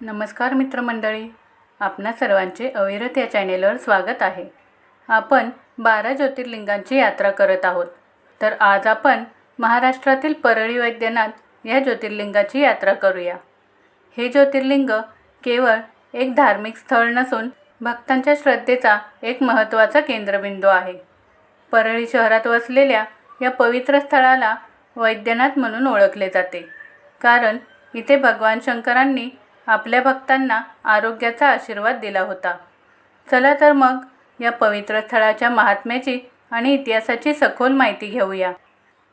नमस्कार मित्रमंडळी आपणा सर्वांचे अविरत या चॅनेलवर स्वागत आहे. आपण बारा ज्योतिर्लिंगांची यात्रा करत आहोत. तर आज आपण महाराष्ट्रातील परळी वैद्यनाथ या ज्योतिर्लिंगाची यात्रा करूया. हे ज्योतिर्लिंग केवळ एक धार्मिक स्थळ नसून भक्तांच्या श्रद्धेचा एक महत्त्वाचा केंद्रबिंदू आहे. परळी शहरात वसलेल्या या पवित्र स्थळाला वैद्यनाथ म्हणून ओळखले जाते. कारण इथे भगवान शंकरांनी आपल्या भक्तांना आरोग्याचा आशीर्वाद दिला होता. चला तर मग या पवित्र स्थळाच्या महात्म्याची आणि इतिहासाची सखोल माहिती घेऊया.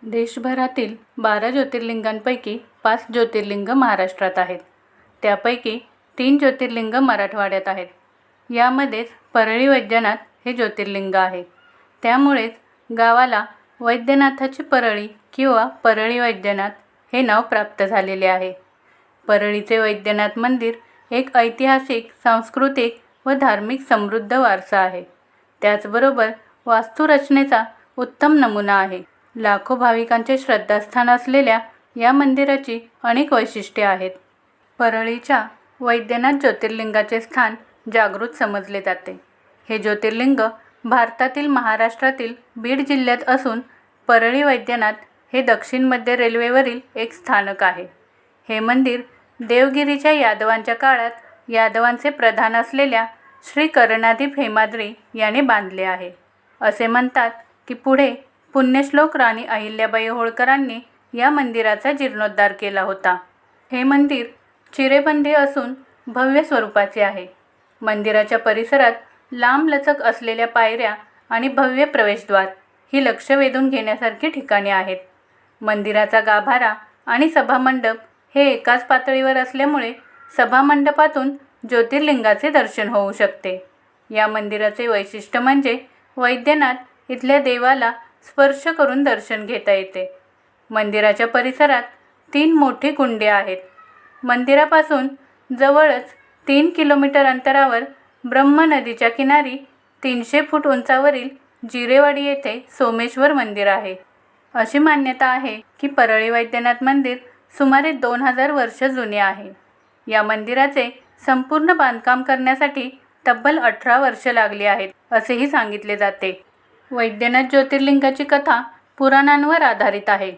देशभरातील बारा ज्योतिर्लिंगांपैकी पाच ज्योतिर्लिंग महाराष्ट्रात आहेत. त्यापैकी तीन ज्योतिर्लिंग मराठवाड्यात आहेत. यामध्येच परळी वैद्यनाथ हे ज्योतिर्लिंग आहे. त्यामुळेच गावाला वैद्यनाथाची परळी किंवा परळी वैद्यनाथ हे नाव प्राप्त झालेले आहे. परळीचे वैद्यनाथ मंदिर एक ऐतिहासिक सांस्कृतिक व धार्मिक समृद्ध वारसा आहे. त्याचबरोबर वास्तुरचनेचा उत्तम नमुना आहे. लाखो भाविकांचे श्रद्धास्थान असलेल्या या मंदिराची अनेक वैशिष्ट्ये आहेत. परळीच्या वैद्यनाथ ज्योतिर्लिंगाचे स्थान जागृत समजले जाते. हे ज्योतिर्लिंग भारतातील महाराष्ट्रातील बीड जिल्ह्यात असून परळी वैद्यनाथ हे दक्षिण मध्य रेल्वेवरील एक स्थानक आहे. हे मंदिर देवगिरीच्या यादवांच्या काळात यादवांचे प्रधान असलेल्या श्री करणादीप हेमाद्री याने बांधले आहे. असे म्हणतात की पुढे पुण्यश्लोक राणी अहिल्याबाई होळकरांनी या मंदिराचा जीर्णोद्धार केला होता. हे मंदिर चिरेबंदी असून भव्य स्वरूपाचे आहे. मंदिराच्या परिसरात लांबलचक असलेल्या पायऱ्या आणि भव्य प्रवेशद्वार ही लक्ष वेधून घेण्यासारखी ठिकाणे आहेत. मंदिराचा गाभारा आणि सभामंडप हे एकाच पातळीवर असल्यामुळे सभामंडपातून ज्योतिर्लिंगाचे दर्शन होऊ शकते. या मंदिराचे वैशिष्ट्य म्हणजे वैद्यनाथ इथल्या देवाला स्पर्श करून दर्शन घेता येते. मंदिराच्या परिसरात तीन मोठी कुंडे आहेत. मंदिरापासून जवळच तीन किलोमीटर अंतरावर ब्रह्म नदीच्या किनारी तीनशे फूट उंचावरील जिरेवाडी येथे सोमेश्वर मंदिर आहे. अशी मान्यता आहे की परळी वैद्यनाथ मंदिर सुमारे दोन हजार वर्ष जुने आहे. या मंदिराचे संपूर्ण बांधकाम करण्यासाठी तब्बल अठरा वर्ष लागली आहेत असेही सांगितले जाते. वैद्यनाथ ज्योतिर्लिंगाची कथा पुराणांवर आधारित आहे.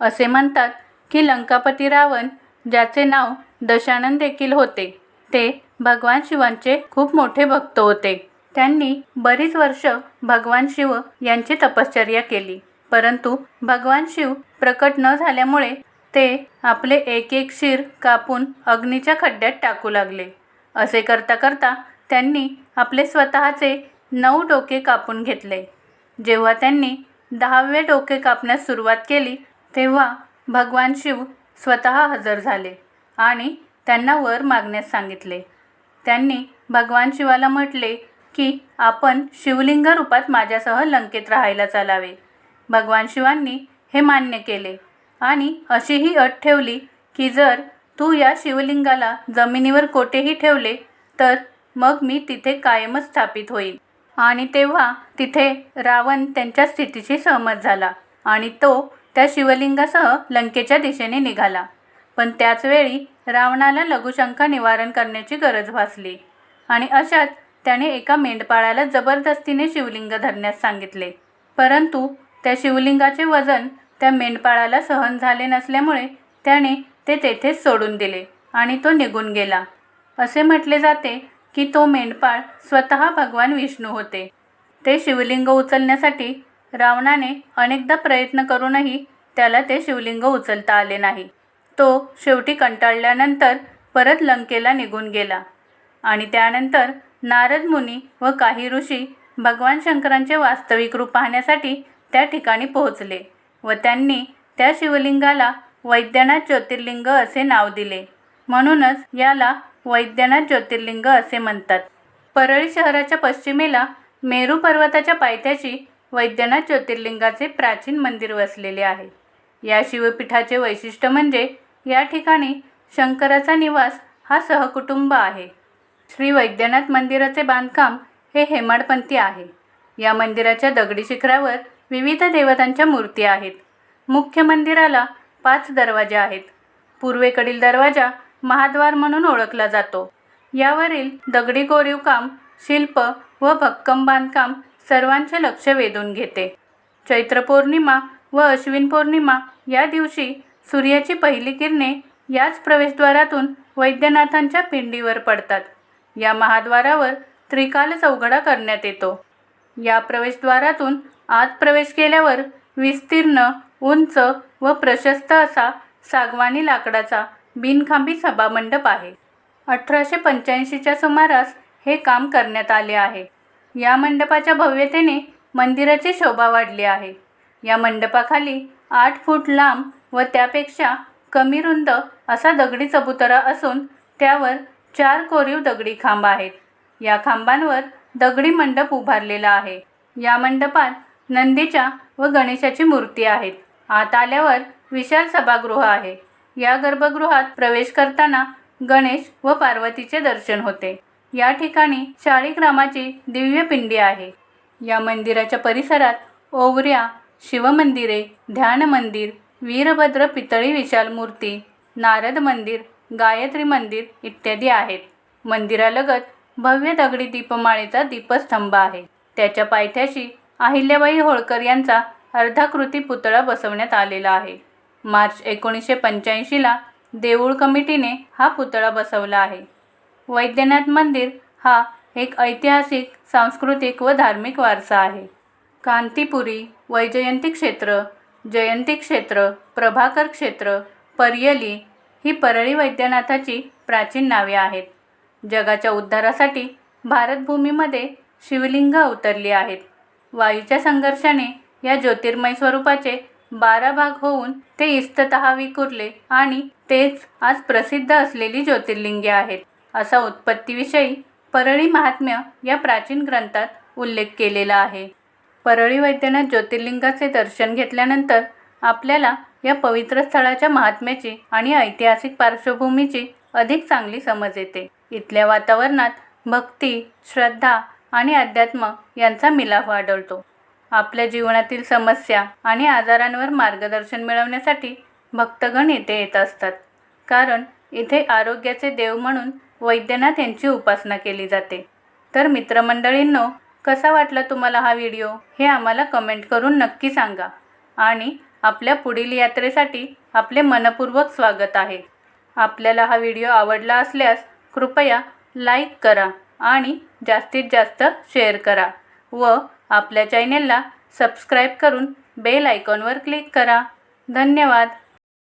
असे म्हणतात की लंकापती रावण ज्याचे नाव दशानन देखील होते ते भगवान शिवांचे खूप मोठे भक्त होते. त्यांनी बरीच वर्ष भगवान शिव यांची तपश्चर्या केली परंतु भगवान शिव प्रकट न झाल्यामुळे ते आपले एक एक शिर कापून अग्नीच्या खड्ड्यात टाकू लागले. असे करता करता त्यांनी आपले स्वतःचे नऊ डोके कापून घेतले. जेव्हा त्यांनी दहावे डोके कापण्यास सुरुवात केली तेव्हा भगवान शिव स्वतः हजर झाले आणि त्यांना वर मागण्यास सांगितले. त्यांनी भगवान शिवाला म्हटले की आपण शिवलिंग रूपात माझ्यासह लंकेत राहायला चालावे. भगवान शिवांनी हे मान्य केले. आणि अशीही अट ठेवली की जर तू या शिवलिंगाला जमिनीवर कोठेही ठेवले तर मग मी तिथे कायमच स्थापित होईल आणि तेव्हा तिथे रावण त्यांच्या स्थितीशी सहमत झाला आणि तो त्या शिवलिंगासह लंकेच्या दिशेने निघाला. पण त्याचवेळी रावणाला लघुशंका निवारण करण्याची गरज भासली आणि अशात त्याने एका मेंढपाळाला जबरदस्तीने शिवलिंग धरण्यास सांगितले. परंतु त्या शिवलिंगाचे वजन त्या मेंढपाळाला सहन झाले नसल्यामुळे त्याने ते तेथेच सोडून दिले आणि तो निघून गेला. असे म्हटले जाते की तो मेंढपाळ स्वतः भगवान विष्णू होते. ते शिवलिंग उचलण्यासाठी रावणाने अनेकदा प्रयत्न करूनही त्याला ते शिवलिंग उचलता आले नाही. तो शेवटी कंटाळल्यानंतर परत लंकेला निघून गेला आणि त्यानंतर नारद मुनी व काही ऋषी भगवान शंकरांचे वास्तविक रूप पाहण्यासाठी त्या ठिकाणी पोहोचले. व त्यांनी त्या शिवलिंगाला वैद्यनाथ ज्योतिर्लिंग असे नाव दिले. म्हणूनच याला वैद्यनाथ ज्योतिर्लिंग असे म्हणतात. परळी शहराच्या पश्चिमेला मेरू पर्वताच्या पायथ्याशी वैद्यनाथ ज्योतिर्लिंगाचे प्राचीन मंदिर वसलेले आहे. या शिवपीठाचे वैशिष्ट्य म्हणजे या ठिकाणी शंकराचा निवास हा सहकुटुंब आहे. श्री वैद्यनाथ मंदिराचे बांधकाम हे हेमाडपंथी आहे. या मंदिराच्या दगडी शिखरावर विविध देवतांच्या मूर्ती आहेत. मुख्य मंदिराला पाच दरवाजे आहेत. पूर्वेकडील दरवाजा महाद्वार म्हणून ओळखला जातो. यावरील दगडी कोरीव काम शिल्प व भक्कम बांधकाम सर्वांचे लक्ष वेधून घेते. चैत्र पौर्णिमा व अश्विन पौर्णिमा या दिवशी सूर्याची पहिली किरणे याच प्रवेशद्वारातून वैद्यनाथांच्या पिंडीवर पडतात. या महाद्वारावर त्रिकाल चौघडा करण्यात येतो. या प्रवेशद्वारातून आत प्रवेश केल्यावर विस्तीर्ण उंच व प्रशस्त असा सागवानी लाकडाचा बिनखांबी सभामंडप आहे. अठराशे पंच्याऐंशीच्या सुमारास हे काम करण्यात आले आहे. या मंडपाच्या भव्यतेने मंदिराची शोभा वाढली आहे. या मंडपाखाली आठ फूट लांब व त्यापेक्षा कमी रुंद असा दगडी चबुतरा असून त्यावर चार कोरीव दगडी खांब आहेत. या खांबांवर दगडी मंडप उभारलेला आहे. या मंडपात नंदीच्या व गणेशाची मूर्ती आहेत. आत आल्यावर विशाल सभागृह आहे. या गर्भगृहात प्रवेश करताना गणेश व पार्वतीचे दर्शन होते. या ठिकाणी शाळीग्रामाची दिव्य पिंडी आहे. या मंदिराच्या परिसरात ओवऱ्या शिवमंदिरे ध्यान मंदिर वीरभद्र पितळी विशाल मूर्ती नारद मंदिर गायत्री मंदिर इत्यादी आहेत. मंदिरालगत भव्य दगडी दीपमाळेचा दीपस्तंभ आहे. त्याच्या पायथ्याशी अहिल्याबाई होळकर यांचा अर्धाकृती पुतळा बसवण्यात आलेला आहे. मार्च एकोणीसशे पंच्याऐंशीला देऊळ कमिटीने हा पुतळा बसवला आहे. वैद्यनाथ मंदिर हा एक ऐतिहासिक सांस्कृतिक व धार्मिक वारसा आहे. कांतीपुरी वैजयंती क्षेत्र जयंती क्षेत्र प्रभाकर क्षेत्र पर्यली ही परळी वैद्यनाथाची प्राचीन नावे आहेत. जगाच्या उद्धारासाठी भारतभूमीमध्ये शिवलिंग अवतरली आहेत. वायूच्या संघर्षाने या ज्योतिर्मय स्वरूपाचे बारा भाग होऊन ते इस्ततः विखुरले आणि तेच आज प्रसिद्ध असलेली ज्योतिर्लिंगे आहेत. असा उत्पत्तीविषयी परळी महात्म्य या प्राचीन ग्रंथात उल्लेख केलेला आहे. परळी वैद्यनाथ ज्योतिर्लिंगाचे दर्शन घेतल्यानंतर आपल्याला या पवित्र स्थळाच्या महात्म्याची आणि ऐतिहासिक पार्श्वभूमीची अधिक चांगली समज येते. इथल्या वातावरणात भक्ती श्रद्धा आणि अध्यात्म यांचा मिलाफ आढळतो. आपल्या जीवनातील समस्या आणि आजारांवर मार्गदर्शन मिळवण्यासाठी भक्तगण येथे येत असतात. कारण इथे आरोग्याचे देव म्हणून वैद्यनाथ यांची उपासना केली जाते. तर मित्रमंडळींनो कसा वाटला तुम्हाला हा व्हिडिओ? हे आम्हाला कमेंट करून नक्की सांगा. आणि आपल्या पुढील यात्रेसाठी आपले मनपूर्वक स्वागत आहे. आपल्याला हा व्हिडिओ आवडला असल्यास कृपया लाईक करा. आणि जास्तीत जास्त शेअर करा व आपल्या चॅनेलला सबस्क्राईब करून बेल आयकॉनवर क्लिक करा. धन्यवाद.